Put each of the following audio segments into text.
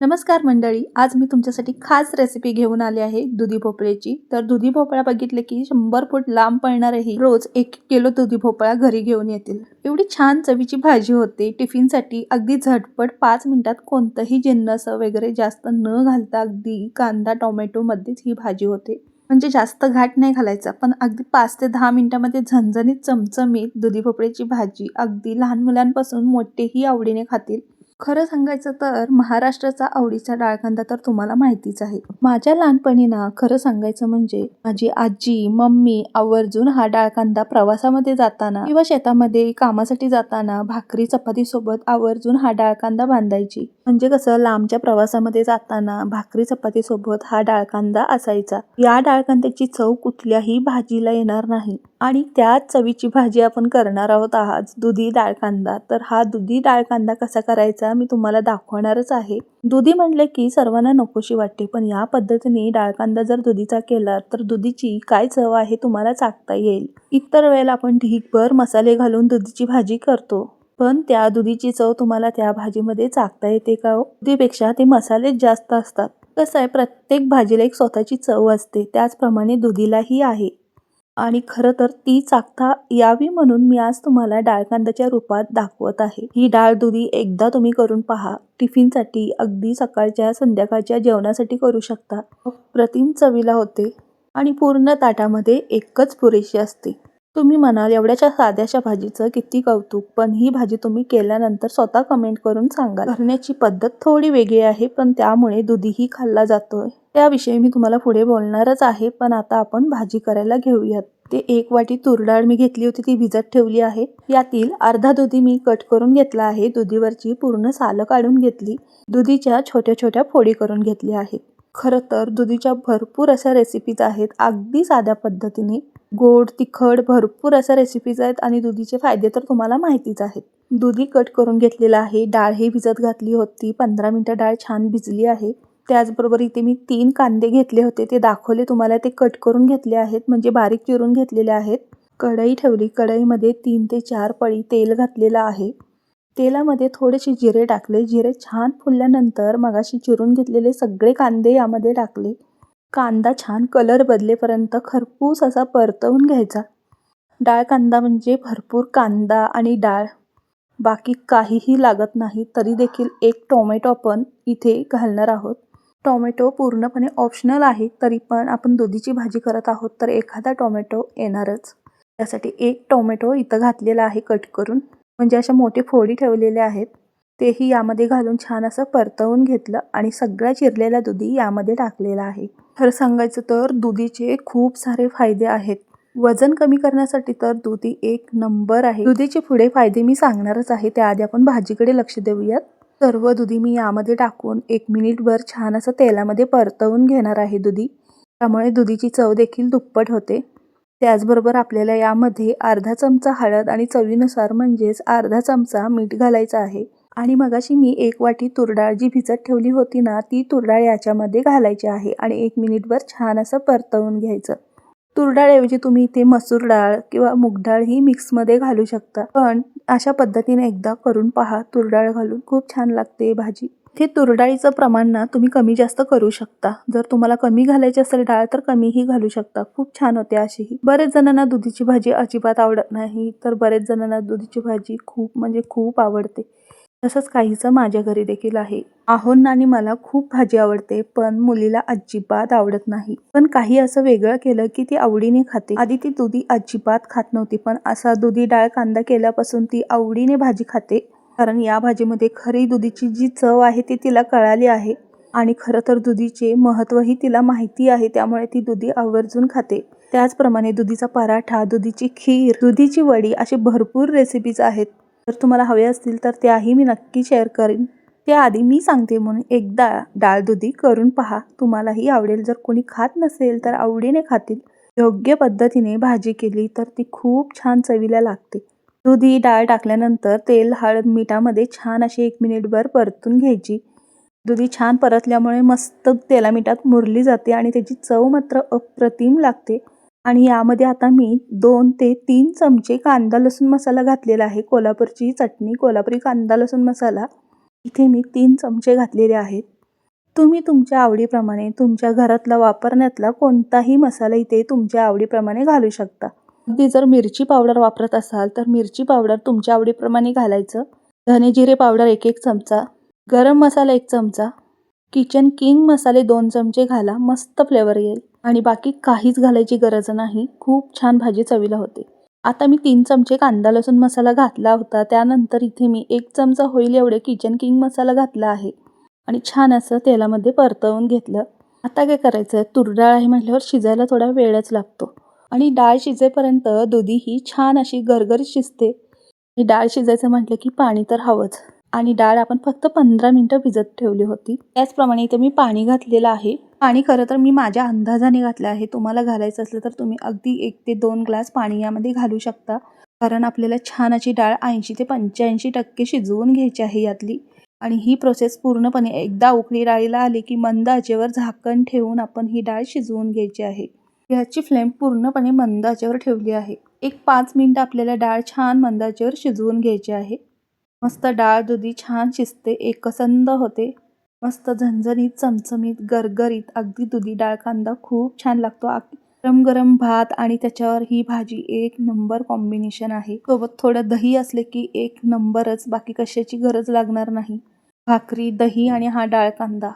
नमस्कार मंडळी आज मी तुमच्यासाठी खास रेसिपी घेऊन आली आहे दुधी भोपळ्याची. तर दुधी भोपळा बघितले की शंभर फूट लांब पळणारेही रोज एक किलो दुधी भोपळा घरी घेऊन येतील. एवढी छान चवीची भाजी होते टिफिनसाठी अगदी झटपट पाच मिनिटात कोणतंही जिन्नस वगैरे जास्त न घालता अगदी कांदा टोमॅटोमध्येच ही भाजी होते. म्हणजे जास्त घाट नाही घालायचा पण अगदी पाच ते दहा मिनिटामध्ये झणझणीत चमचमीत दुधी भोपळ्याची भाजी अगदी लहान मुलांपासून मोठेही आवडीने खातील. खरं सांगायचं तर महाराष्ट्राचा आवडीचा डाळकांदा तर तुम्हाला माहितीच आहे. माझ्या लहानपणी ना खरं सांगायचं म्हणजे माझी आजी मम्मी आवर्जून हा डाळकांदा प्रवासामध्ये जाताना किंवा शेतामध्ये कामासाठी जाताना भाकरी चपाती सोबत आवर्जून हा डाळकांदा बांधायची. म्हणजे कसं लांबच्या प्रवासामध्ये जाताना भाकरी चपातीसोबत हा डाळकांदा असायचा. या डाळकांद्याची चव कुठल्याही भाजीला येणार नाही. आणि त्याच चवीची भाजी आपण करणार आहोत आज दुधी डाळकांदा. तर हा दुधी डाळकांदा कसा करायचा मी तुम्हाला दाखवणारच आहे. दुधी म्हणले की सर्वांना नकोशी वाटते पण या पद्धतीने डाळकांदा जर दुधीचा केला तर दुधीची काय चव आहे तुम्हाला चाकता येईल. इतर वेळेला आपण ढीकभर मसाले घालून दुधीची भाजी करतो. पण त्या दुधीची चव तुम्हाला त्या भाजीमध्ये चाकता येते का हो? दुधीपेक्षा ते मसालेच जास्त असतात. कसं आहे प्रत्येक भाजीला एक स्वतःची चव असते त्याचप्रमाणे दुधीलाही आहे. आणि खरं तर ती चाकता यावी म्हणून मी आज तुम्हाला डाळकांदाच्या रूपात दाखवत आहे. ही डाळ दुधी एकदा तुम्ही करून पहा. टिफिनसाठी अगदी सकाळच्या संध्याकाळच्या जेवणासाठी करू शकता. प्रतिम चवीला होते आणि पूर्ण ताटामध्ये एकच पुरेशी असते. तुम्ही म्हणाल एवढ्याच्या साध्याशा भाजीचं किती कौतुक पण ही भाजी तुम्ही केल्यानंतर स्वतः कमेंट करून सांगा करण्याची पद्धत थोडी वेगळी आहे पण त्यामुळे दुधीही खाल्ला जातोय. त्याविषयी मी तुम्हाला पुढे बोलणारच आहे पण आता आपण भाजी करायला घेऊयात. ते एक वाटी तूर डाळ मी घेतली होती ती भिजत ठेवली आहे. यातील अर्धा दुधी मी कट करून घेतला आहे दुधीवरची पूर्ण सालं काढून घेतली. दुधीच्या छोट्या छोट्या फोडी करून घेतल्या आहेत. खरं तर दुधीच्या भरपूर अशा रेसिपीज आहेत अगदी साध्या पद्धतीने. गोड तिखट भरपूर अशा रेसिपीज आहेत आणि दुधीचे फायदे तर तुम्हाला माहितीच आहेत. दुधी कट करून घेतलेला आहे डाळ ही भिजत घातली होती पंधरा मिनटं डाळ छान भिजली आहे. त्याचबरोबर इथे मी तीन कांदे घेतले होते ते दाखवले तुम्हाला ते कट करून घेतले आहेत म्हणजे बारीक चिरून घेतलेले आहेत. कढई ठेवली कढईमध्ये तीन ते चार पळी तेल घातलेलं आहे. तेलामध्ये थोडेसे जिरे टाकले. जिरे छान फुलल्यानंतर मगाशी चिरून घेतलेले सगळे कांदे यामध्ये टाकले. कांदा छान कलर बदलेपर्यंत खरपूस असा परतवून घ्यायचा. डाळ कांदा म्हणजे भरपूर कांदा आणि डाळ. बाकी काहीही लागत नाही तरी देखील एक टोमॅटो आपण इथे घालणार आहोत. टोमॅटो पूर्णपणे ऑप्शनल आहे तरी पण आपण दुधीची भाजी करत आहोत तर एखादा टोमॅटो येणारच. त्यासाठी एक टोमॅटो इथं घातलेला आहे कट करून. म्हणजे अशा मोठे फोडी ठेवलेले आहेत. तेही यामध्ये घालून छान असं परतवून घेतलं आणि सगळ्या चिरलेल्या दुधी यामध्ये टाकलेला आहे. खरं सांगायचं तर दुधीचे खूप सारे फायदे आहेत. वजन कमी करण्यासाठी तर दुधी एक नंबर आहे. दुधीचे पुढे फायदे मी सांगणारच आहे त्याआधी आपण भाजीकडे लक्ष देऊयात. सर्व दुधी मी यामध्ये टाकून एक मिनिटभर छान असं तेलामध्ये परतवून घेणार आहे दुधी. त्यामुळे दुधीची चव देखील दुप्पट होते. त्याचबरोबर आपल्याला यामध्ये अर्धा चमचा हळद आणि चवीनुसार म्हणजेच अर्धा चमचा मीठ घालायचं आहे. आणि मगाशी मी एक वाटी तुरडाळ जी भिजत ठेवली होती ना ती तुरडाळ याच्यामध्ये घालायची आहे आणि एक मिनिटभर छान असं परतवून घ्यायचं. तुरडाळऐवजी तुम्ही इथे मसूर डाळ किंवा मूगडाळ ही मिक्समध्ये घालू शकता. पण अशा पद्धतीने एकदा करून पहा तुरडाळ घालून. खूप छान लागते भाजी. ते तुरडाळीचं प्रमाण ना तुम्ही कमी जास्त करू शकता. जर तुम्हाला कमी घालायची असेल डाळ तर कमीही घालू शकता. खूप छान होते अशीही. बरेच जणांना दुधीची भाजी अजिबात आवडत नाही तर बरेच जणांना दुधीची भाजी खूप म्हणजे खूप आवडते. तसंच काहीचं माझ्या घरी देखील आहे. आहोंना आणि मला खूप भाजी आवडते पण मुलीला अजिबात आवडत नाही. पण काही असं वेगळं केलं की ती आवडीने खाते. आधी ती दुधी अजिबात खात नव्हती पण असा दुधी डाळ कांदा केल्यापासून ती आवडीने भाजी खाते. कारण या भाजीमध्ये खरी दुधीची जी चव आहे ती तिला कळाली आहे. आणि खरं तर दुधीचे महत्त्वही तिला माहिती आहे त्यामुळे ती दुधी आवर्जून खाते. त्याचप्रमाणे दुधीचा पराठा दुधीची खीर दुधीची वडी अशी भरपूर रेसिपीज आहेत. जर तुम्हाला हवे असतील तर त्याही मी नक्की शेअर करेन. त्याआधी मी सांगते म्हणून एकदा डाळ दुधी करून पहा. तुम्हालाही आवडेल. जर कोणी खात नसेल तर आवडीने खातील. योग्य पद्धतीने भाजी केली तर ती खूप छान चवीला लागते. दुधी डाळ टाकल्यानंतर तेल हळद मिठामध्ये छान अशी एक मिनिटभर परतून घ्यायची. दुधी छान परतल्यामुळे मस्त तेला मिठात मुरली जाते आणि त्याची चव मात्र अप्रतिम लागते. आणि यामध्ये आता मी दोन ते तीन चमचे कांदा लसूण मसाला घातलेला आहे. कोल्हापूरची चटणी कोल्हापुरी कांदा लसूण मसाला. इथे मी तीन चमचे घातलेले आहेत. तुम्ही तुमच्या आवडीप्रमाणे तुमच्या घरातला वापरण्यातला कोणताही मसाला इथे तुमच्या आवडीप्रमाणे घालू शकता. अगदी जर मिरची पावडर वापरत असाल तर मिरची पावडर तुमच्या आवडीप्रमाणे घालायचं. धने जिरे पावडर एक एक चमचा. गरम मसाला एक चमचा. किचन किंग मसाले दोन चमचे घाला मस्त फ्लेवर येईल. आणि बाकी काहीच घालायची गरज नाही खूप छान भाजी चवीला होते. आता मी तीन चमचे कांदा लसूण मसाला घातला होता. त्यानंतर इथे मी एक चमचा होईल एवढे किचन किंग मसाला घातला आहे. आणि छान असं तेलामध्ये परतवून घेतलं. आता काय करायचं? तुरडाळ आहे म्हटल्यावर शिजायला थोडा वेळच लागतो. आणि डाळ शिजेपर्यंत दुधी ही छान अशी गरगरीत शिजते. ही डाळ शिजायचं म्हटलं की पाणी तर हवंच. आणि डाळ आपण फक्त पंधरा मिनटं भिजत ठेवली होती. त्याचप्रमाणे इथे मी पाणी घातलेलं आहे. पाणी खरं तर मी माझ्या अंदाजाने घातलं आहे. तुम्हाला घालायचं असलं तर तुम्ही अगदी एक ते दोन ग्लास पाणी यामध्ये घालू शकता. कारण आपल्याला छान अशी डाळ ऐंशी ते पंच्याऐंशी टक्के शिजवून घ्यायची आहे यातली. आणि ही प्रोसेस पूर्णपणे एकदा उकळी डाळीला आली की मंद आचेवर झाकण ठेवून आपण ही डाळ शिजवून घ्यायची आहे. याची फ्लेम पूर्णपणे मंद आचेवर ठेवली आहे. एक पाच मिनटं आपल्याला डाळ छान मंद आचेवर शिजवून घ्यायची आहे. मस्त डाळ दुधी छान शिजते एकसंद होते. मस्त झणझणीत चमचमीत गरगरीत अगदी दुधी डाळ कांदा खूप छान लागतो. गरम गरम भात आणि त्याच्यावर ही भाजी एक नंबर कॉम्बिनेशन आहे. सोबत थोडं दही असले की एक नंबरच बाकी कशाची गरज लागणार नाही. भाकरी दही आणि हा डाळ कांदा.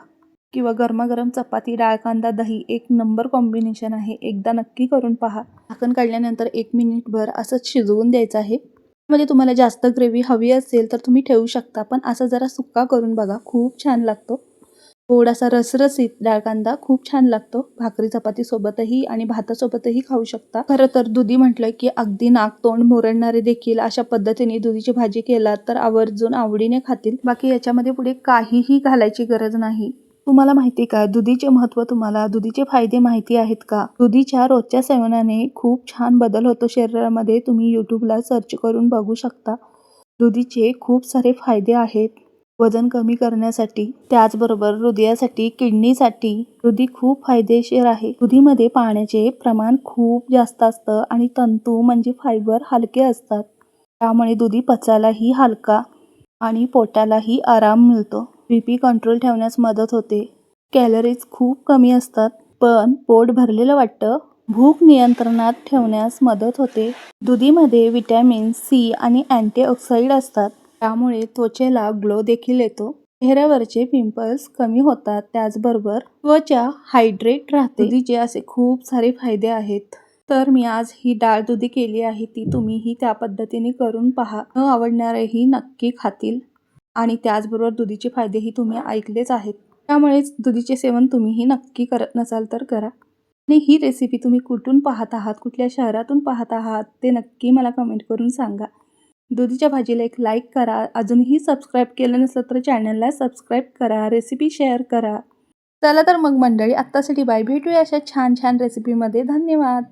किंवा गरमागरम चपाती डाळ कांदा दही एक नंबर कॉम्बिनेशन आहे. एकदा नक्की करून पहा. झाकण काढल्यानंतर एक मिनिटभर असंच शिजवून द्यायचं आहे. म्हणजे तुम्हाला जास्त ग्रेव्ही हवी असेल तर तुम्ही ठेवू शकता पण असं जरा सुक्का करून बघा. खूप छान लागतो. थोडासा रसरसीत डाळ कांदा खूप छान लागतो. भाकरी चपातीसोबतही आणि भातासोबतही खाऊ शकता. खरं तर दुधी म्हटलं की अगदी नाक तोंड मोरडणारे देखील अशा पद्धतीने दुधीची भाजी केला तर आवर्जून आवडीने खातील. बाकी याच्यामध्ये पुढे काहीही घालायची गरज नाही. तुम्हाला माहिती का? दुधीचे महत्त्व तुम्हाला दुधीचे फायदे माहिती आहेत का? दुधीच्या रोजच्या सेवनाने खूप छान बदल होतो शरीरामध्ये. तुम्ही यूट्यूबला सर्च करून बघू शकता. दुधीचे खूप सारे फायदे आहेत. वजन कमी करण्यासाठी त्याचबरोबर हृदयासाठी किडनीसाठी दुधी खूप फायदेशीर आहे. दुधीमध्ये पाण्याचे प्रमाण खूप जास्त असतं आणि तंतू म्हणजे फायबर हलके असतात. त्यामुळे दुधी पचायलाही हलका आणि पोटालाही आराम मिळतो. बी पी कंट्रोल ठेवण्यास मदत होते. कॅलरीज खूप कमी असतात पण पोट भरलेलं वाटतं. भूक नियंत्रणात ठेवण्यास मदत होते. दुधीमध्ये विटॅमिन सी आणि अँटीऑक्साईड असतात. त्यामुळे त्वचेला ग्लो देखील येतो. चेहऱ्यावरचे पिंपल्स कमी होतात त्याचबरोबर त्वचा हायड्रेट राहते. दुधीचे असे खूप सारे फायदे आहेत. तर मी आज ही डाळ दुधी केली आहे ती तुम्हीही त्या पद्धतीने करून पहा. न आवडणारेही नक्की खातील. आणि त्याचबरोबर दुधीचे फायदेही तुम्ही ऐकलेच आहेत. त्यामुळेच दुधीचे सेवन तुम्हीही नक्की करत नसाल तर करा. आणि ही रेसिपी तुम्ही कुठून पाहत आहात कुठल्या शहरातून पाहत आहात ते नक्की मला कमेंट करून सांगा. दुधीच्या भाजीला एक लाईक करा. अजूनही सबस्क्राईब केलं नसलं तर चॅनलला सबस्क्राईब करा रेसिपी शेअर करा. चला तर मग मंडळी आत्तासाठी बाय भेटूया अशा छान छान रेसिपीमध्ये धन्यवाद!